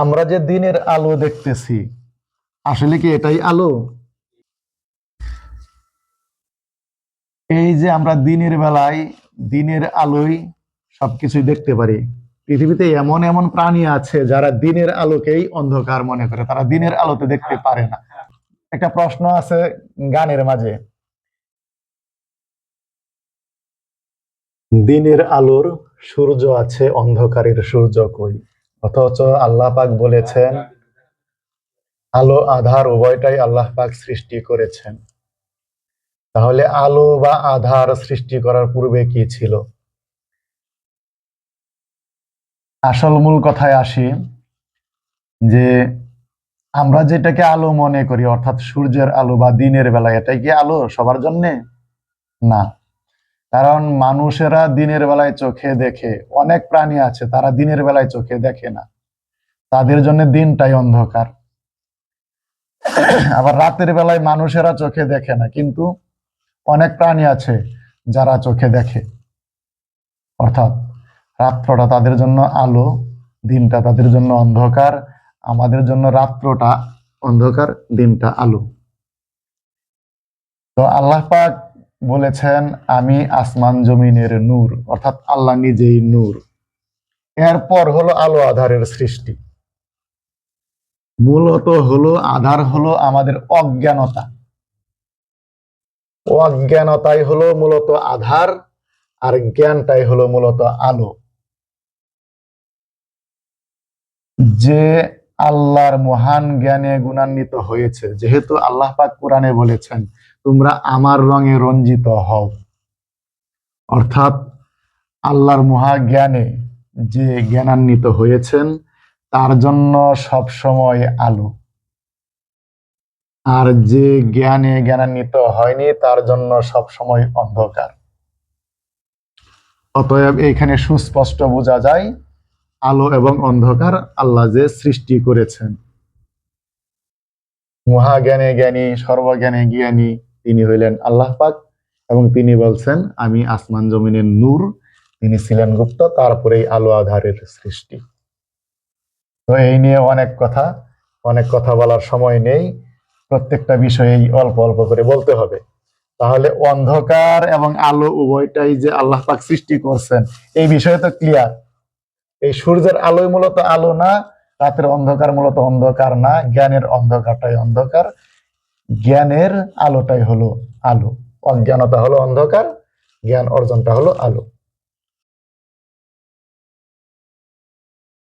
আমরা যে দিনের আলো দেখতেছি, আসলে কি এটাই আলো? এই যে আমরা দিনের বেলায় দিনের আলোয় সবকিছুই দেখতে পারি। পৃথিবীতে এমন এমন প্রাণী আছে যারা দিনের আলোকেই অন্ধকার মনে করে, তারা দিনের আলোতে দেখতে পারে না। একটা প্রশ্ন আছে গানের মাঝে। দিনের আলোর সূর্য আছে, অন্ধকারের সূর্য কই? অথচ আল্লাহ পাক বলেছেন, আলো, আধার উভয়টাই আল্লাহ পাক সৃষ্টি করেছেন। তাহলে আলো বা আধার সৃষ্টি করার পূর্বে কি ছিল? আসল মূল কথায় আসি যে, আমরা যেটাকে আলো মনে করি, অর্থাৎ সূর্যের আলো বা দিনের বেলা এটাই কি আলো সবার জন্যে? না। কারণ মানুষেরা দিনের বেলায় চোখে দেখে, অনেক প্রাণী আছে, তারা দিনের বেলায় চোখে দেখে না। তাদের জন্য দিনটাই অন্ধকার। আবার রাতের বেলায় মানুষেরা চোখে দেখে না, কিন্তু অনেক প্রাণী আছে যারা চোখে দেখে। অর্থাৎ রাত্রটা তাদের জন্য আলো, দিনটা তাদের জন্য অন্ধকার, আমাদের জন্য রাত্রটা অন্ধকার, দিনটা আলো। তো আল্লাহ পাক বলেছেন, আমি আসমান জমিনের নূর অর্থাৎ আল্লাহ নিজেই নূর। এরপর হলো আলো আধারের সৃষ্টি। মূলত হলো আধার হলো আমাদের অজ্ঞানতা। অজ্ঞানতাই হলো মূলত আধার, আর জ্ঞানটাই হলো মূলত আলো। যে আল্লাহর মহান জ্ঞানে গুণান্বিত হয়েছে, যেহেতু আল্লাহ পাক কোরআনে বলেছেন তোমরা আমার রঙে রঞ্জিত হও। অর্থাৎ আল্লাহর মহা জ্ঞানে যে জ্ঞানান্বিত হয়েছেন, তার জন্য সব সময় আলো। আর যে জ্ঞানে জ্ঞানান্বিত হয়নি, তার জন্য সব সময় অন্ধকার। অতএব এখানে সুস্পষ্ট বোঝা যায়, আলো এবং অন্ধকার আল্লাহ যে সৃষ্টি করেছেন। মহাজ্ঞানে জ্ঞানী, সর্বজ্ঞানে জ্ঞানী তিনি হইলেন আল্লাহ পাক এবং তিনি বলছেন, আমি আসমান জমিনের নূর, তিনি ছিলেন গুপ্ত, তারপরেই আলো আধারের সৃষ্টি। তো এই নিয়ে অনেক কথা অনেক কথা বলার সময় নেই, প্রত্যেকটা বিষয়েই অল্প অল্প করে বলতে হবে। তাহলে অন্ধকার এবং আলো উভয়টাই যে আল্লাহ পাক সৃষ্টি করছেন, এই বিষয়ে তো ক্লিয়ার এই সূর্যের আলোই মূলত আলো না, রাতের অন্ধকার মূলত অন্ধকার না, জ্ঞানের অন্ধকারটাই অন্ধকার। জ্ঞানের আলোটাই হলো আলো। অজ্ঞানতা হলো অন্ধকার জ্ঞান অর্জনটা হলো আলো।